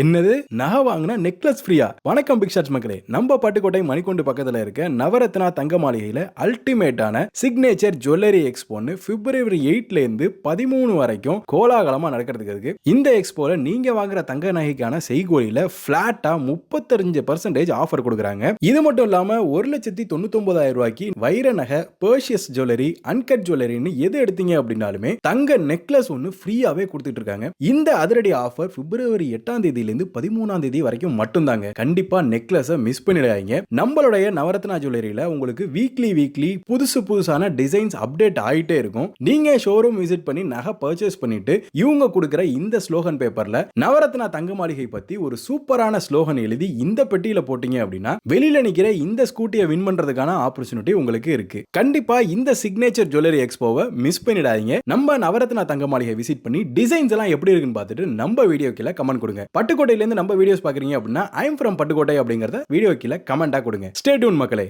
என்னது? நகை வாங்கினா நெக்லஸ் ஃப்ரீயா வணக்கம் பிக் ஷாட்ஸ் மக்களே. நம்ம பட்டுக்கோட்டை மணிக்கொண்டு பக்கத்தில் இருக்க நவரத்னா தங்க மாளிகையில் அல்டிமேட்டான சிக்னேச்சர் ஜுவல்லரி எக்ஸ்போன்னு பிப்ரவரி எயிட்ல இருந்து பதிமூணு வரைக்கும் கோலாகலமாக நடக்கிறதுக்கு இருக்கு. இந்த எக்ஸ்போல நீங்க வாங்குற தங்க நகைக்கான செய்கோலியில் ஃப்ளாட்டாக முப்பத்தஞ்சு பர்சன்டேஜ் ஆஃபர் கொடுக்குறாங்க. இது மட்டும் இல்லாம ஒரு லட்சத்தி தொண்ணூத்தொன்பதாயிரம் ரூபாய்க்கு வைர நகை பர்ஷியஸ் ஜுவல்லரி அன்கட் ஜுவல்லரின்னு எது எடுத்தீங்க அப்படின்னாலுமே தங்க நெக்லஸ் ஒன்று ஃப்ரீயாவே கொடுத்துட்டு இருக்காங்க. இந்த அதிரடி ஆஃபர் பிப்ரவரி எட்டாம் தேதியில் தேதியிலிருந்து பதிமூணாம் தேதி வரைக்கும் மட்டும்தாங்க. கண்டிப்பா நெக்லஸை மிஸ் பண்ணிடாதீங்க. நம்மளுடைய நவரத்னா ஜுவல்லரியில உங்களுக்கு வீக்லி வீக்லி புதுசு புதுசான டிசைன்ஸ் அப்டேட் ஆயிட்டே இருக்கும். நீங்க ஷோரூம் விசிட் பண்ணி நகை பர்ச்சேஸ் பண்ணிட்டு இவங்க கொடுக்குற இந்த ஸ்லோகன் பேப்பர்ல நவரத்னா தங்க மாளிகை பத்தி ஒரு சூப்பரான ஸ்லோகன் எழுதி இந்த பெட்டியில போட்டீங்க அப்படின்னா வெளியில நிக்கிற இந்த ஸ்கூட்டியை வின் பண்றதுக்கான ஆப்பர்ச்சுனிட்டி உங்களுக்கு இருக்கு. கண்டிப்பா இந்த சிக்னேச்சர் ஜுவல்லரி எக்ஸ்போவை மிஸ் பண்ணிடாதீங்க. நம்ம நவரத்னா தங்க மாளிகை விசிட் பண்ணி டிசைன்ஸ் எல்லாம் எப்படி இருக்குன்னு பார்த்துட்டு நம்ம வீடியோ கீழே கமெண்ட் கொடுங்க. பட்டுக்கோட்டையிலேருந்து நம்ம வீடியோஸ் பார்க்குறீங்க அப்படின்னா ஐம் ஃப்ரம் பட்டுக்கோட்டை அப்படிங்கிறத வீடியோ கீழே கமெண்ட்டாக கொடுங்க. ஸ்டே டியூன் மக்களே.